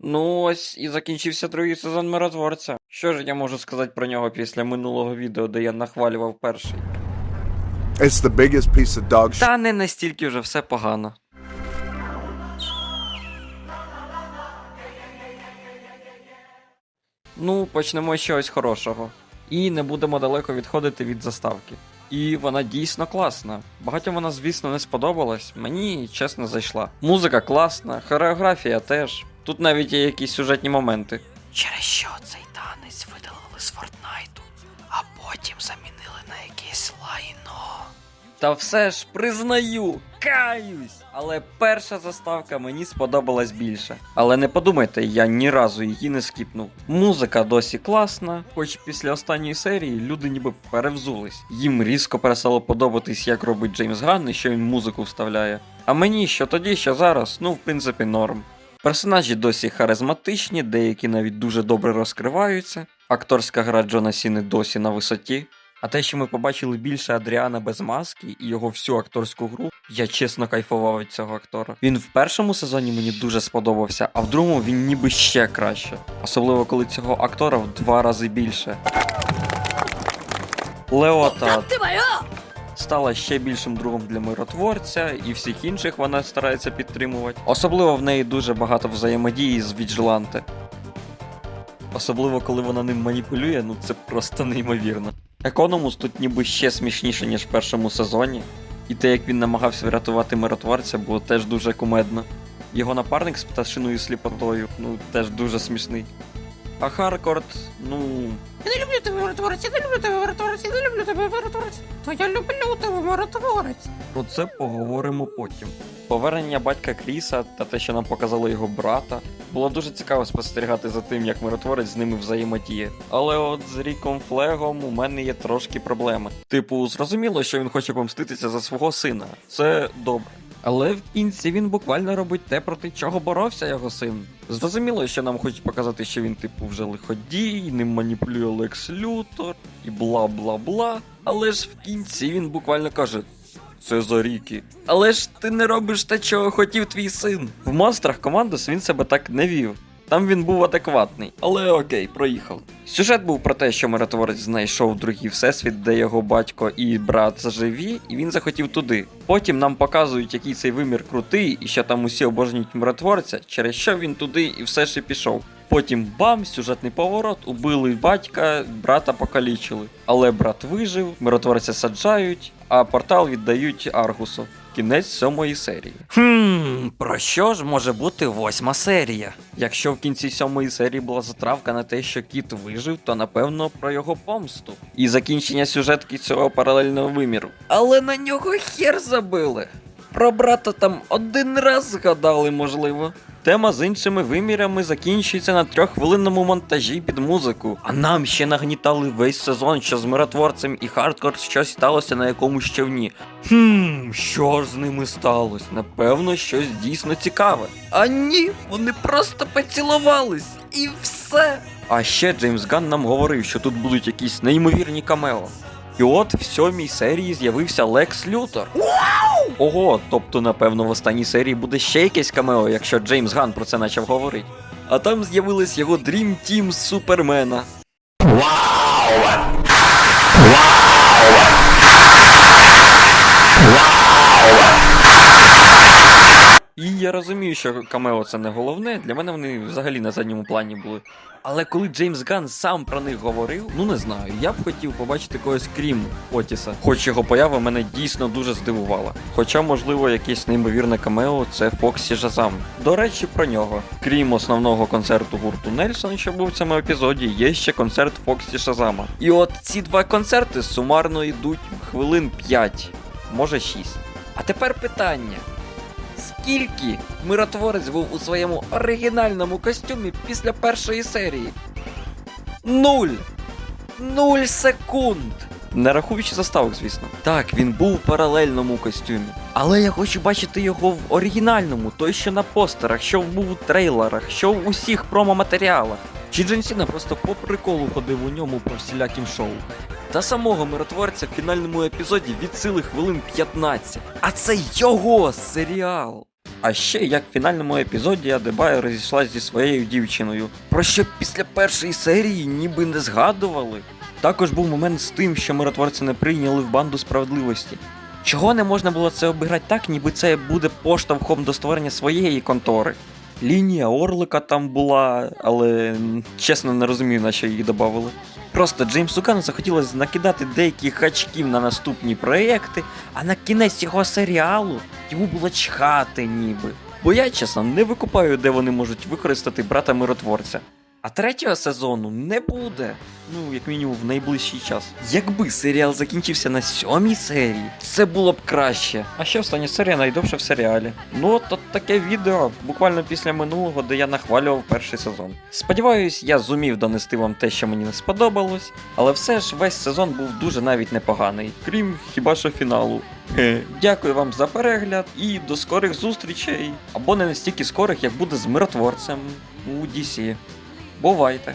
Ну ось і закінчився другий сезон миротворця. Що ж я можу сказати про нього після минулого відео, де я нахвалював перший? It's the biggest piece of dog shit. Та не настільки вже все погано. Ну, почнемо з чогось хорошого. І не будемо далеко відходити від заставки. І вона дійсно класна. Багатьом вона, звісно, не сподобалась. Мені чесно зайшла. Музика класна, хореографія теж. Тут навіть є якісь сюжетні моменти. Через що цей танець видалили з Фортнайту, а потім замінили на якесь лайно. Та все ж признаю, каюсь. Але перша заставка мені сподобалась більше. Але не подумайте, я ні разу її не скіпнув. Музика досі класна, хоч після останньої серії люди ніби перевзулись. Їм різко перестало подобатись, як робить Джеймс Ганн і що він музику вставляє. А мені що тоді, що зараз, ну в принципі норм. Персонажі досі харизматичні, деякі навіть дуже добре розкриваються. Акторська гра Джона Сіни досі на висоті. А те, що ми побачили більше Адріана без маски і його всю акторську гру, я чесно кайфував від цього актора. Він в першому сезоні мені дуже сподобався, а в другому він ніби ще краще. Особливо коли цього актора в два рази більше. Леота стала ще більшим другом для миротворця, і всіх інших вона старається підтримувати. Особливо в неї дуже багато взаємодії з Віджиланте. Особливо коли вона ним маніпулює, ну це просто неймовірно. Економус тут ніби ще смішніше, ніж в першому сезоні, і те, як він намагався врятувати миротворця, було теж дуже кумедно. Його напарник з пташиною сліпотою, ну теж дуже смішний. А Харкорд, ну. Я не люблю миротворець, я не люблю тебе миротворець, я не люблю тебе миротворець. То я люблю тебе миротворець. Про це поговоримо потім. Повернення батька Кріса та те, що нам показало його брата, було дуже цікаво спостерігати за тим, як миротворець з ними взаємодіє. Але от з Ріком Флегом у мене є трошки проблеми. Типу, зрозуміло, що він хоче помститися за свого сина. Це добре. Але в кінці він буквально робить те, проти чого боровся його син. Зрозуміло, що нам хочуть показати, що він, типу, вже лиходій, ним маніпулює Лекс Лютор і бла бла бла. Але ж в кінці він буквально каже: це за ріки. Але ж ти не робиш те, чого хотів твій син. В монстрах командос він себе так не вів. Там він був адекватний, але окей, проїхав. Сюжет був про те, що миротворець знайшов другий всесвіт, де його батько і брат живі, і він захотів туди. Потім нам показують, який цей вимір крутий, і що там усі обожнюють миротворця, через що він туди і все ж пішов. Потім бам, сюжетний поворот, убили батька, брата покалічили. Але брат вижив, миротворця саджають, а портал віддають Аргусу. Кінець сьомої серії. Хм, про що ж може бути восьма серія? Якщо в кінці сьомої серії була затравка на те, що кіт вижив, то напевно про його помсту і закінчення сюжетки цього паралельного виміру. Але на нього хер забили. Про брата там один раз згадали, можливо. Тема з іншими вимірами закінчується на трьоххвилинному монтажі під музику. А нам ще нагнітали весь сезон, що з миротворцем і хардкор щось сталося на якомусь човні. Хм, що ж з ними сталося? Напевно, щось дійсно цікаве. А ні, вони просто поцілувались і все. А ще Джеймс Ганн нам говорив, що тут будуть якісь неймовірні камео. І от в сьомій серії з'явився Лекс Лютор. Ого, тобто, напевно, в останній серії буде ще якесь камео, якщо Джеймс Ган про це почав говорити. А там з'явилась його Dream Team з Супермена. І я розумію, що камео це не головне, для мене вони взагалі на задньому плані були. Але коли Джеймс Ган сам про них говорив, ну не знаю, я б хотів побачити когось крім Отіса. Хоч його поява мене дійсно дуже здивувала. Хоча, можливо, якесь неймовірне камео це Фоксі Жазам. До речі, про нього. Крім основного концерту гурту Нельсон, що був в цьому епізоді, є ще концерт Фоксі Шазама. І от ці два концерти сумарно йдуть хвилин 5, може 6. А тепер питання. Скільки миротворець був у своєму оригінальному костюмі після першої серії? Нуль! Нуль секунд! Не рахуючи заставок, звісно. Так, він був в паралельному костюмі. Але я хочу бачити його в оригінальному, той, що на постерах, що був у трейлерах, що в усіх промо-матеріалах. Чи Джон Сіна просто по приколу ходив у ньому по всіляким шоу. Та самого миротворця в фінальному епізоді від сили хвилин 15. А це його серіал. А ще як в фінальному епізоді Адебая розійшлась зі своєю дівчиною, про що після першої серії ніби не згадували. Також був момент з тим, що миротворці не прийняли в банду справедливості. Чого не можна було це обіграти так, ніби це буде поштовхом до створення своєї контори. Лінія Орлика там була, але чесно не розумію, на що її додавали. Просто Джеймсу Кану захотілося накидати деяких хачків на наступні проекти, а на кінець його серіалу йому було чхати ніби. Бо я, чесно, не викупаю, де вони можуть використати брата миротворця. А третього сезону не буде. Ну, як мінімум, в найближчий час. Якби серіал закінчився на сьомій серії, це було б краще. А ще остання серія найдовша в серіалі. Ну, от, таке відео, буквально після минулого, де я нахвалював перший сезон. Сподіваюсь, я зумів донести вам те, що мені не сподобалось, але все ж весь сезон був дуже навіть непоганий, крім хіба що фіналу. Е, Дякую вам за перегляд і до скорих зустрічей. Або не настільки скорих, як буде з миротворцем у DC. Бувайте!